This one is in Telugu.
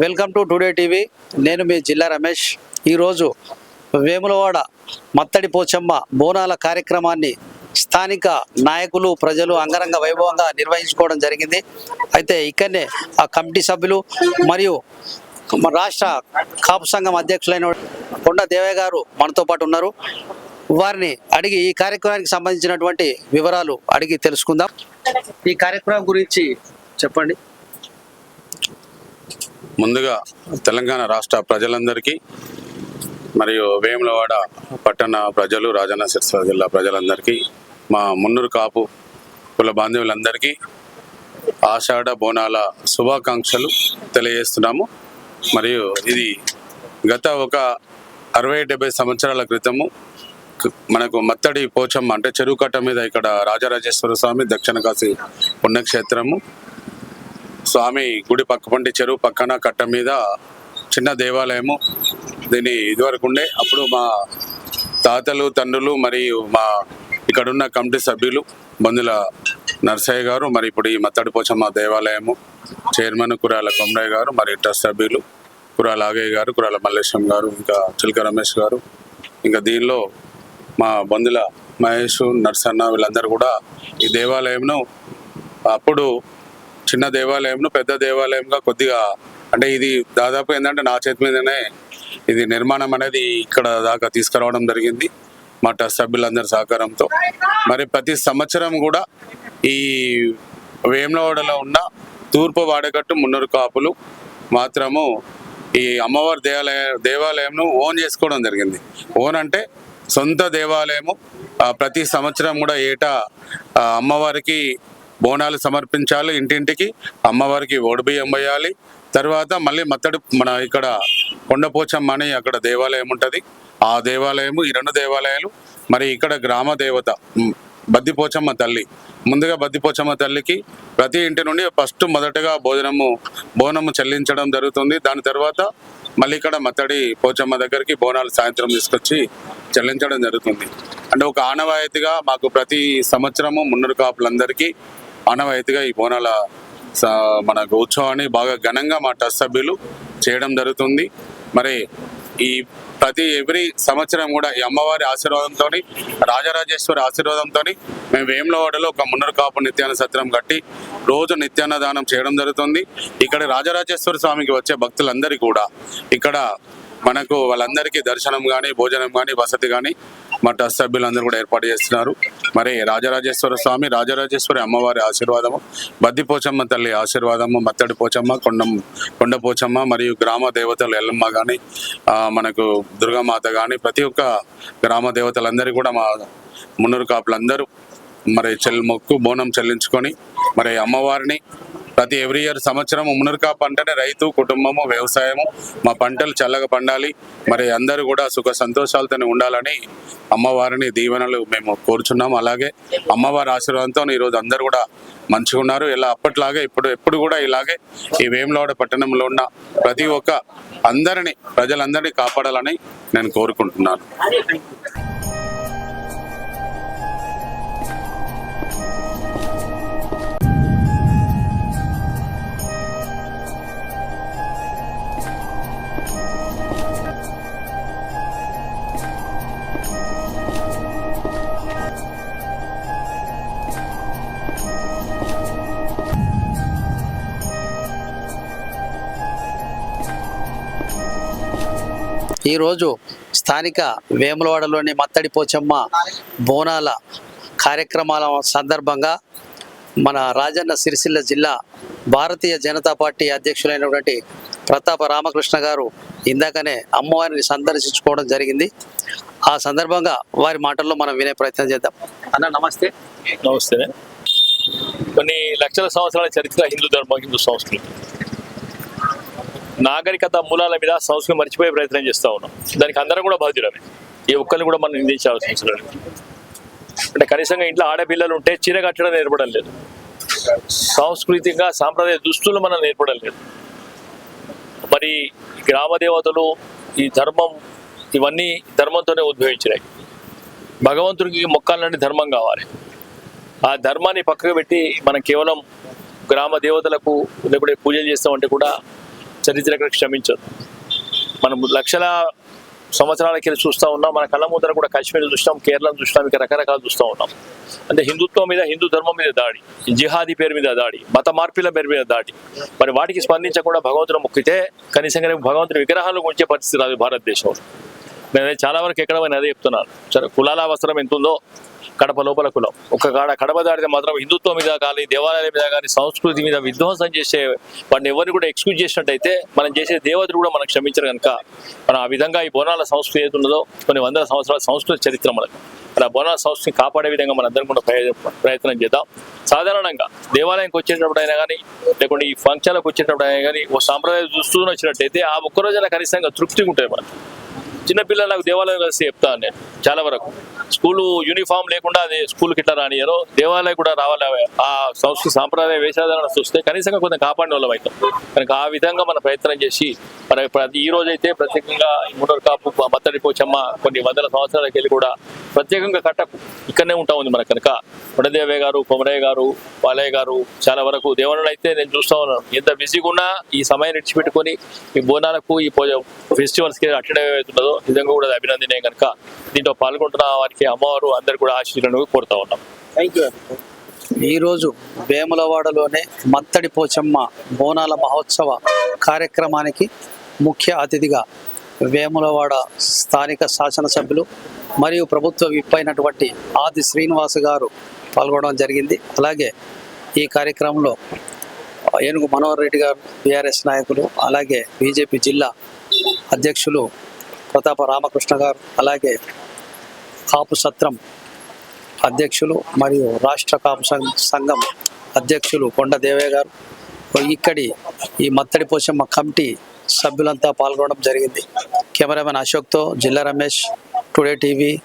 Welcome to today TV. నేను మీ జిల్లా రమేష్. ఈరోజు వేములవాడ మత్తడి పోచమ్మ బోనాల కార్యక్రమాన్ని స్థానిక నాయకులు ప్రజలు అంగరంగ వైభవంగా నిర్వహించుకోవడం జరిగింది. అయితే ఇక్కడనే ఆ కమిటీ సభ్యులు మరియు రాష్ట్ర కాపు సంఘం అధ్యక్షులైన కొండ దేవయ్య గారు మనతో పాటు ఉన్నారు. వారిని అడిగి ఈ కార్యక్రమానికి సంబంధించినటువంటి వివరాలు అడిగి తెలుసుకుందాం. ఈ కార్యక్రమం గురించి చెప్పండి. ముందుగా తెలంగాణ రాష్ట్ర ప్రజలందరికీ మరియు వేములవాడ పట్టణ ప్రజలు రాజన్న సిరిసిల్ల జిల్లా ప్రజలందరికీ మా మున్నూరు కాపు కుల బాంధవులందరికీ ఆషాఢ బోనాల శుభాకాంక్షలు తెలియజేస్తున్నాము. మరియు ఇది గత ఒక అరవై డెబ్బై సంవత్సరాల క్రితము మనకు మత్తడి పోచమ్మ అంటే చెరువు కట్ట మీద ఇక్కడ రాజరాజేశ్వర స్వామి దక్షిణ కాశీ పుణ్యక్షేత్రము స్వామి గుడి పక్క పండి చెరువు పక్కన కట్ట మీద చిన్న దేవాలయము. దీని ఇదివరకు ఉండే. అప్పుడు మా తాతలు తండ్రులు మరియు మా ఇక్కడున్న కమిటీ సభ్యులు బంధుల నర్సయ్య గారు మరి ఇప్పుడు ఈ మత్తడిపోచమ్మ దేవాలయము చైర్మన్ కురాల కొమరయ్య గారు మరి ట్రస్ట్ సభ్యులు కురాల ఆగయ్య గారు కురాల మల్లేశం గారు ఇంకా చిలక రమేష్ గారు ఇంకా దీనిలో మా బంధుల మహేష్ నర్సన్న వీళ్ళందరూ కూడా ఈ దేవాలయంను అప్పుడు చిన్న దేవాలయంను పెద్ద దేవాలయంగా కొద్దిగా అంటే ఇది దాదాపు ఏంటంటే నా చేతి మీదనే ఇది నిర్మాణం అనేది ఇక్కడ దాకా తీసుకురావడం జరిగింది. మా ట్రస్ట్ సభ్యులందరి సహకారంతో. మరి ప్రతి సంవత్సరం కూడా ఈ వేమలవాడలో ఉన్న తూర్పు వాడగట్టు మున్నూరు కాపులు మాత్రము ఈ అమ్మవారి దేవాలయ దేవాలయంను ఓన్ చేసుకోవడం జరిగింది. ఓన్ అంటే సొంత దేవాలయము ప్రతి సంవత్సరం కూడా ఏటా అమ్మవారికి బోనాలు సమర్పించాలి ఇంటింటికి అమ్మవారికి ఓడిబియ్యం వేయాలి. తర్వాత మళ్ళీ మత్తడి మన ఇక్కడ కొండపోచమ్మ అని అక్కడ దేవాలయం ఉంటుంది. ఆ దేవాలయము ఈ రెండు దేవాలయాలు మరి ఇక్కడ గ్రామ దేవత బద్దిపోచమ్మ తల్లి. ముందుగా బద్దిపోచమ్మ తల్లికి ప్రతి ఇంటి నుండి ఫస్ట్ మొదటగా భోజనము బోనము చెల్లించడం జరుగుతుంది. దాని తర్వాత మళ్ళీ ఇక్కడ మత్తడి పోచమ్మ దగ్గరికి బోనాలు సాయంత్రం తీసుకొచ్చి చెల్లించడం జరుగుతుంది. అంటే ఒక ఆనవాయితీగా మాకు ప్రతి సంవత్సరము మున్నూరు కాపులందరికీ ఆనవాయితీగా ఈ బోనాల స- మనకు ఉత్సవాన్ని బాగా ఘనంగా మా ట్రస్ట్ సభ్యులు చేయడం జరుగుతుంది. మరి ఈ ప్రతి ఎవ్రీ సంవత్సరం కూడా ఈ అమ్మవారి ఆశీర్వాదంతో రాజరాజేశ్వరి ఆశీర్వాదంతో మేము వేములవాడలో ఒక మున్నరు కాపు నిత్యాన్న సత్రం కట్టి రోజు నిత్యాన్న దానం చేయడం జరుగుతుంది. ఇక్కడ రాజరాజేశ్వర స్వామికి వచ్చే భక్తులందరికీ కూడా ఇక్కడ మనకు వాళ్ళందరికీ దర్శనం కానీ భోజనం కానీ వసతి కానీ మా ట్రస్ట్ సభ్యులందరూ కూడా ఏర్పాటు చేస్తున్నారు. మరి రాజరాజేశ్వర స్వామి రాజరాజేశ్వరి అమ్మవారి ఆశీర్వాదము బద్దిపోచమ్మ తల్లి ఆశీర్వాదము మత్తడి పోచమ్మ కొండ కొండ పోచమ్మ మరియు గ్రామ దేవతలు ఎల్లమ్మ కానీ మనకు దుర్గామాత కానీ ప్రతి ఒక్క గ్రామ దేవతలందరూ కూడా మా మున్నూరు కాపులందరూ మరి చెల్ మొక్కు బోనం చెల్లించుకొని మరి అమ్మవారిని ప్రతి ఎవ్రీ ఇయర్ సంవత్సరం మునరకా పంటనే రైతు కుటుంబము వ్యవసాయము. మా పంటలు చల్లగా పండాలి. మరి అందరూ కూడా సుఖ సంతోషాలతోనే ఉండాలని అమ్మవారిని దీవెనలు మేము కోరుచున్నాము. అలాగే అమ్మవారి ఆశీర్వాదంతో ఈరోజు అందరూ కూడా మంచిగా ఉన్నారు. ఇలా అప్పట్లాగే ఇప్పుడు ఎప్పుడు కూడా ఇలాగే ఈ వేములవాడ పట్టణంలో ఉన్న ప్రతి ఒక్క అందరినీ ప్రజలందరినీ కాపాడాలని నేను కోరుకుంటున్నాను. ఈరోజు స్థానిక వేములవాడలోని మత్తడి పోచమ్మ బోనాల కార్యక్రమాల సందర్భంగా మన రాజన్న సిరిసిల్ల జిల్లా భారతీయ జనతా పార్టీ అధ్యక్షులైనటువంటి ప్రతాప రామకృష్ణ గారు ఇందాకనే అమ్మవారిని సందర్శించుకోవడం జరిగింది. ఆ సందర్భంగా వారి మాటల్లో మనం వినే ప్రయత్నం చేద్దాం. అన్న నమస్తే. నమస్తే. కొన్ని లక్షల సంవత్సరాల చరిత్ర హిందూ ధర్మం హిందూ సంస్కృతి. నాగరికత మూలాల మీద సంస్కృతి మర్చిపోయే ప్రయత్నం చేస్తూ ఉన్నాం. దానికి అందరం కూడా బాధ్యులమే. ఏ ఒక్కరిని కూడా మనం నిందించాల్సిన అవసరం లేదు. అంటే కనీసంగా ఇంట్లో ఆడపిల్లలు ఉంటే చీర కట్టడం నేర్పడం లేదు. సాంస్కృతికంగా సాంప్రదాయ దుస్తులు మనం నేర్పడం లేదు. మరి గ్రామ దేవతలు ఈ ధర్మం ఇవన్నీ ధర్మంతోనే ఉద్భవించినాయి. భగవంతుడికి మొక్కాలంటే ధర్మం కావాలి. ఆ ధర్మాన్ని పక్కకు పెట్టి మనం కేవలం గ్రామ దేవతలకు లేకుంటే పూజలు చేస్తామంటే కూడా చరిత్ర ఎక్కడ క్షమించదు. మనం లక్షల సంవత్సరాలకి వెళ్ళి చూస్తూ ఉన్నాం. మన కళ్ళ ముందర కూడా కాశ్మీర్ చూస్తాం కేరళను చూస్తాం ఇక రకరకాలు చూస్తూ ఉన్నాం. అంటే హిందుత్వం మీద హిందూ ధర్మం మీద దాడి జిహాదీ పేరు మీద దాడి మత మార్పిల పేరు మీద దాడి. మరి వాటికి స్పందించకుండా భగవంతుడు మొక్కితే కనీసంగా భగవంతుడి విగ్రహాలు ఉంచే పరిస్థితి రాదు భారతదేశంలో. నేను చాలా వరకు ఎక్కడ పోయినా అదే చెప్తున్నాను. సరే కులాల అవసరం ఎంత ఉందో కడప లోపల కులం. ఒక కాడ కడప దాడితే మాత్రం హిందుత్వం మీద కానీ దేవాలయాల మీద కానీ సంస్కృతి మీద విధ్వంసం చేసే వాడిని ఎవరిని కూడా ఎక్స్క్యూజ్ చేసినట్టయితే మనం చేసే దేవతలు కూడా మనం క్షమించరు కనుక. మనం ఆ విధంగా ఈ బోనాల సంస్కృతి ఏది ఉన్నదో కొన్ని వందల సంవత్సరాల సంస్కృతి చరిత్ర మనకు. మరి ఆ బోనాల సంస్కృతిని కాపాడే విధంగా మనం అందరం కూడా ప్రయత్నం చేద్దాం. సాధారణంగా దేవాలయంకి వచ్చేటప్పుడు అయినా కానీ లేకుంటే ఈ ఫంక్షన్లకు వచ్చేటప్పుడు అయినా కానీ ఓ సాంప్రదాయ చూస్తూ వచ్చినట్టయితే ఆ ఒక్కరోజైనా కనీసంగా తృప్తిగా ఉంటుంది మనకు. చిన్నపిల్లలకు దేవాలయం కలిసి చెప్తాను నేను చాలా వరకు. స్కూలు యూనిఫామ్ లేకుండా అది స్కూల్కి ఇట్లా రానియరు దేవాలయం కూడా రావాలి ఆ సంస్కృతి సాంప్రదాయ వేషాధారణ చూస్తే కనీసంగా కొంచెం కాపాడిన వాళ్ళం అవుతాం కనుక ఆ విధంగా మనం ప్రయత్నం చేసి మరి ఇప్పుడు అది ఈ రోజు అయితే ప్రత్యేకంగా ఈ మునర్ కాపు మత్తడి పోచమ్మ కొన్ని వందల సంవత్సరాలకి వెళ్ళి కూడా ప్రత్యేకంగా కట్టకు. ఇక్కడనే ఉంటా ఉంది మన కనుక. వడదేవయ్య గారు కొమరయ్య గారు బాలయ్య గారు చాలా వరకు దేవుళ్ళు అయితే నేను చూస్తా ఉన్నాను. ఎంత బిజీగా ఉన్నా ఈ సమయాన్ని ఇడిచిపెట్టుకొని ఈ బోనాలకు ఈ ఫెస్టివల్స్కి అటెండ్ అవుతుందో నిజంగా కూడా అభినందనే కనుక. దీంట్లో పాల్గొంటున్న వారికి అమ్మవారు అందరు కూడా ఆశీర్వాదం కోరుతా ఉన్నాం. ఈరోజు వేములవాడలోనే మత్తడి పోచమ్మ బోనాల మహోత్సవ కార్యక్రమానికి ముఖ్య అతిథిగా వేములవాడ స్థానిక శాసనసభ్యులు మరియు ప్రభుత్వ విప్ అయినటువంటి ఆది శ్రీనివాస్ గారు పాల్గొనడం జరిగింది. అలాగే ఈ కార్యక్రమంలో ఏనుగు మనోహర్ రెడ్డి గారు బీఆర్ఎస్ నాయకులు అలాగే బీజేపీ జిల్లా అధ్యక్షులు ప్రతాప రామకృష్ణ గారు అలాగే కాపు సత్రం అధ్యక్షులు మరియు రాష్ట్ర కాపు సంఘం అధ్యక్షులు కొండ గారు ఇక్కడి ఈ మత్తడి పోషమ్మ కమిటీ సభ్యులంతా పాల్గొనడం జరిగింది. కెమెరామెన్ అశోక్తో జిల్లా రమేష్ టుడే టీవీ.